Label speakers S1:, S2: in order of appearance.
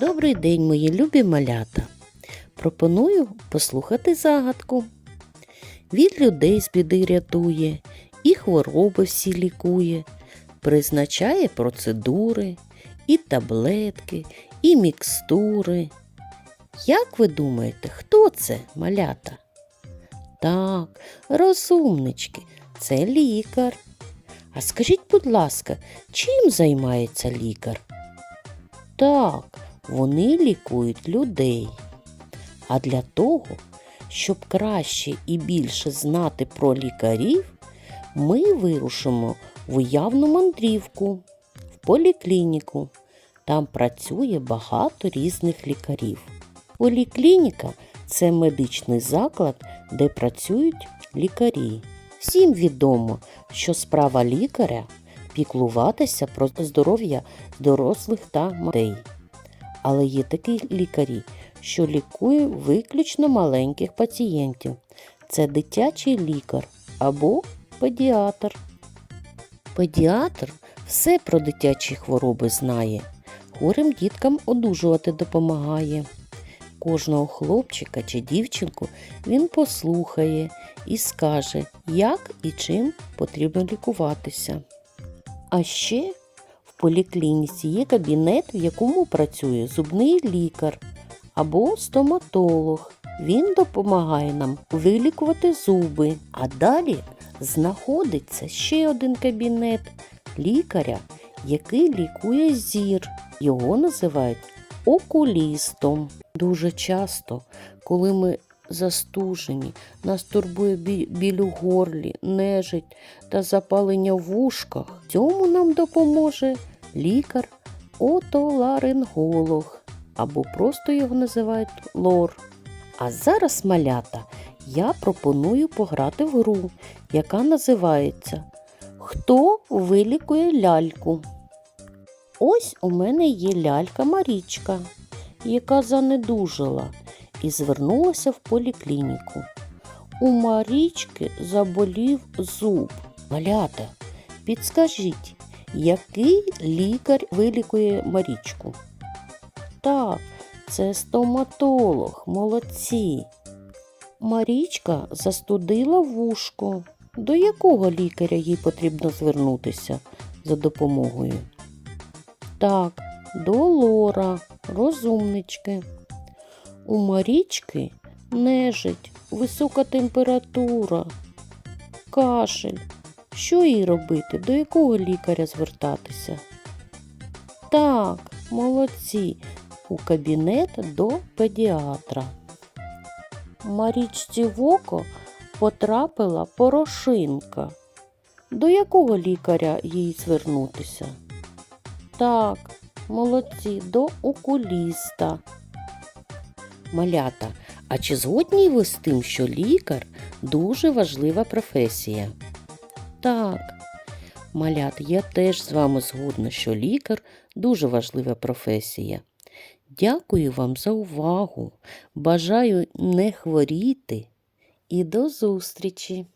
S1: Добрий день, мої любі малята. Пропоную послухати загадку. Від людей з біди рятує, і хвороби всі лікує, призначає процедури, і таблетки, і мікстури. Як ви думаєте, хто це малята? Так, розумнички, це лікар. А скажіть, будь ласка, чим займається лікар? Так, вони лікують людей. А для того, щоб краще і більше знати про лікарів, ми вирушимо в уявну мандрівку в поліклініку. Там працює багато різних лікарів. Поліклініка це медичний заклад, де працюють лікарі. Всім відомо, що справа лікаря піклуватися про здоров'я дорослих та дітей. Але є такі лікарі, що лікує виключно маленьких пацієнтів. Це дитячий лікар або педіатр. Педіатр все про дитячі хвороби знає. Хворим діткам одужувати допомагає. Кожного хлопчика чи дівчинку він послухає і скаже, як і чим потрібно лікуватися. А ще в поліклініці є кабінет, в якому працює зубний лікар або стоматолог. Він допомагає нам вилікувати зуби. А далі знаходиться ще один кабінет лікаря, який лікує зір. Його називають окулістом. Дуже часто, коли ми застужені, нас турбує бі- біль у горлі, нежить та запалення в вушках. Цьому нам допоможе лікар отоларинголог або просто його називають лор. А зараз, малята, я пропоную пограти в гру, яка називається Хто вилікує ляльку? Ось у мене є лялька Марічка, яка занедужала і звернулася в поліклініку. У Марічки заболів зуб. Малята, підскажіть, який лікар вилікує Марічку? Так, це стоматолог, молодці. Марічка застудила вушко. До якого лікаря їй потрібно звернутися за допомогою? Так, до Лора, розумнички. У Марічки нежить, висока температура, кашель. Що їй робити? До якого лікаря звертатися? Так, молодці, у кабінет до педіатра. Марічці в око потрапила порошинка. До якого лікаря їй звернутися? Так, молодці, до окуліста. Малята, а чи згодні ви з тим, що лікар дуже важлива професія? Так, малят, я теж з вами згодна, що лікар дуже важлива професія. Дякую вам за увагу. Бажаю не хворіти і до зустрічі!